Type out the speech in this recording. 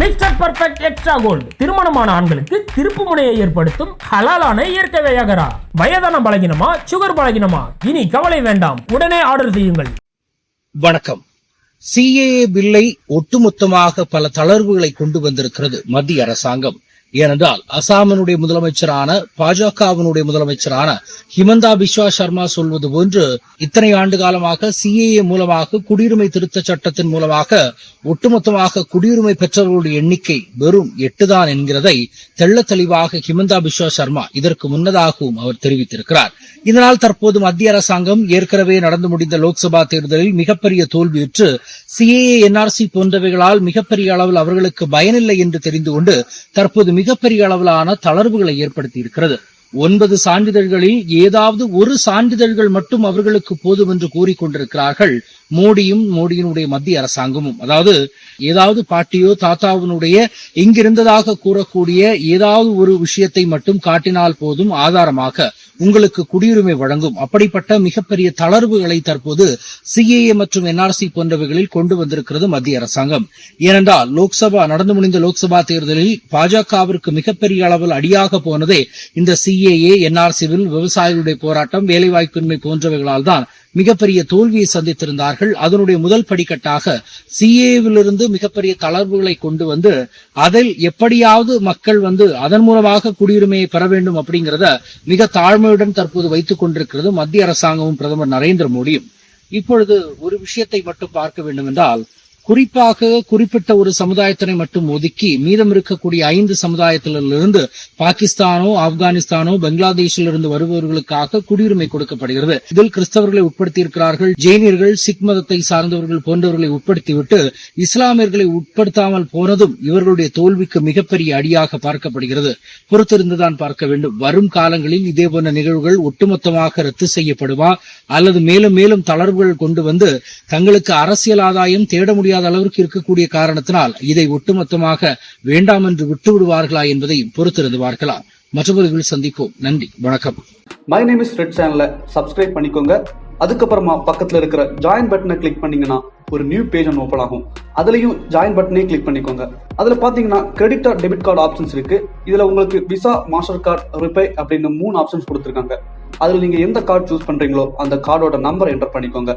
Mister perfect extra gold திருமணமான ஆண்களுக்கு திருப்பு முனையை ஏற்படுத்தும் ஹலாலான இயற்கை வியாகரா. வயதான பலகினமா சுகர் பலகினமா? இனி கவலை வேண்டாம். உடனே ஆர்டர் செய்யுங்கள். வணக்கம். சிஏஏ பில்லை ஒட்டுமொத்தமாக பல தளர்வுகளை கொண்டு வந்திருக்கிறது மத்திய அரசாங்கம். ஏனென்றால் அசாமினுடைய முதலமைச்சரான பாஜகவினுடைய முதலமைச்சரான ஹிமந்தா பிஸ்வா சர்மா சொல்வது போன்று இத்தனை ஆண்டு காலமாக சிஏஏ மூலமாக குடியுரிமை திருத்த சட்டத்தின் மூலமாக ஒட்டுமொத்தமாக குடியுரிமை பெற்றவர்களுடைய எண்ணிக்கை வெறும் எட்டுதான் என்கிறதை தெள்ள தெளிவாக ஹிமந்தா பிஸ்வா சர்மா இதற்கு முன்னதாகவும் அவர் தெரிவித்திருக்கிறார். இதனால் தற்போது மத்திய அரசாங்கம் ஏற்கனவே நடந்து முடிந்த லோக்சபா தேர்தலில் மிகப்பெரிய தோல்வியுற்று சிஏஏ என்ஆர்சி போன்றவைகளால் மிகப்பெரிய அளவில் அவர்களுக்கு பயனில்லை என்று தெரிந்து கொண்டு தற்போது மிகப்பெரிய அளவிலான தளர்வுகளை ஏற்படுத்தி இருக்கிறது ஒன்பது சான்றிதழ்களில் ஏதாவது ஒரு சான்றிதழ்கள் மட்டும் அவர்களுக்கு போதும் என்று கூறிக்கொண்டிருக்கிறார்கள் மோடியும் மோடியினுடைய மத்திய அரசாங்கமும். அதாவது ஏதாவது பாட்டியோ தாத்தாவினுடைய இங்கிருந்ததாக கூறக்கூடிய ஏதாவது ஒரு விஷயத்தை மட்டும் காட்டினால் போதும் ஆதாரமாக உங்களுக்கு குடியுரிமை வழங்கும். அப்படிப்பட்ட மிகப்பெரிய தளர்வுகளை தற்போது சிஏஏ மற்றும் என்ஆர்சி போன்றவைகளில் கொண்டு வந்திருக்கிறது மத்திய அரசாங்கம். ஏனென்றால் லோக்சபா நடந்து முடிந்த லோக்சபா தேர்தலில் பாஜகவிற்கு மிகப்பெரிய அளவில் அடியாக போனதே இந்த சிஏஏ என்ஆர்சிவில் விவசாயிகளுடைய போராட்டம் வேலைவாய்ப்பின்மை போன்றவைகளால் தான். மிகப்பெரிய தோல்வியை சந்தித்திருந்தார்கள். அதனுடைய முதல் படிக்கட்டாக சிஏவிலிருந்து மிகப்பெரிய தளர்வுகளை கொண்டு வந்து அதில் எப்படியாவது மக்கள் வந்து அதன் மூலமாக குடியுரிமையை பெற வேண்டும் அப்படிங்கிறத மிக தாழ்மையுடன் தற்போது வைத்துக் கொண்டிருக்கிறது மத்திய அரசாங்கமும் பிரதமர் நரேந்திர மோடியும். இப்பொழுது ஒரு விஷயத்தை மட்டும் பார்க்க வேண்டும் என்றால் குறிப்பாக குறிப்பிட்ட ஒரு சமுதாயத்தினை மட்டும் ஒதுக்கி மீதம் இருக்கக்கூடிய ஐந்து சமுதாயத்திலிருந்து பாகிஸ்தானோ ஆப்கானிஸ்தானோ பங்களாதேஷிலிருந்து வருபவர்களுக்காக குடியுரிமை கொடுக்கப்படுகிறது. இதில் கிறிஸ்தவர்களை உட்படுத்தியிருக்கிறார்கள் ஜெயினியர்கள் சிக் மதத்தை சார்ந்தவர்கள் போன்றவர்களை உட்படுத்திவிட்டு இஸ்லாமியர்களை உட்படுத்தாமல் போனதும் இவர்களுடைய தோல்விக்கு மிகப்பெரிய அடியாக பார்க்கப்படுகிறது. பொறுத்திருந்துதான் பார்க்க வேண்டும். வரும் காலங்களில் இதே போன்ற நிகழ்வுகள் ஒட்டுமொத்தமாக ரத்து செய்யப்படுமா? அல்லது மேலும் மேலும் தளர்வுகள் கொண்டு வந்து தங்களுக்கு அரசியல் ஆதாயம் தேட முடியாத அளவிற்கு இருக்கக்கூடிய காரணத்தினால் இதை ஒட்டுமொத்தமாக வேண்டாம் என்று விட்டு விடுவார்களா என்பதையும் பொறுத்திருந்து பார்க்கலாம் மற்றவர்கள் சந்திப்போம். நன்றி. வணக்கம். மை நேம் இஸ் ரெட் சேனலை சப்ஸ்கிரைப் பண்ணிக்கோங்க. அதுக்கப்புறமா பக்கத்துல இருக்கிற ஜாயின் பட்டனை கிளிக் பண்ணீங்கன்னா ஒரு நியூ பேஜ் ஒன்று ஓப்பன் ஆகும். அதுலயும் ஜாயின் பட்டனே கிளிக் பண்ணிக்கோங்க. அதுல பாத்தீங்கன்னா credit card debit card options இருக்கு. இதுல உங்களுக்கு விசா மாஸ்டர் கார்டு ரிப்பே அப்படின்னு மூணு ஆப்ஷன்ஸ் கொடுத்துருக்காங்க. அதுல நீங்க எந்த கார்டு சூஸ் பண்றீங்களோ அந்த கார்டோட நம்பர் என்டர் பண்ணிக்கோங்க.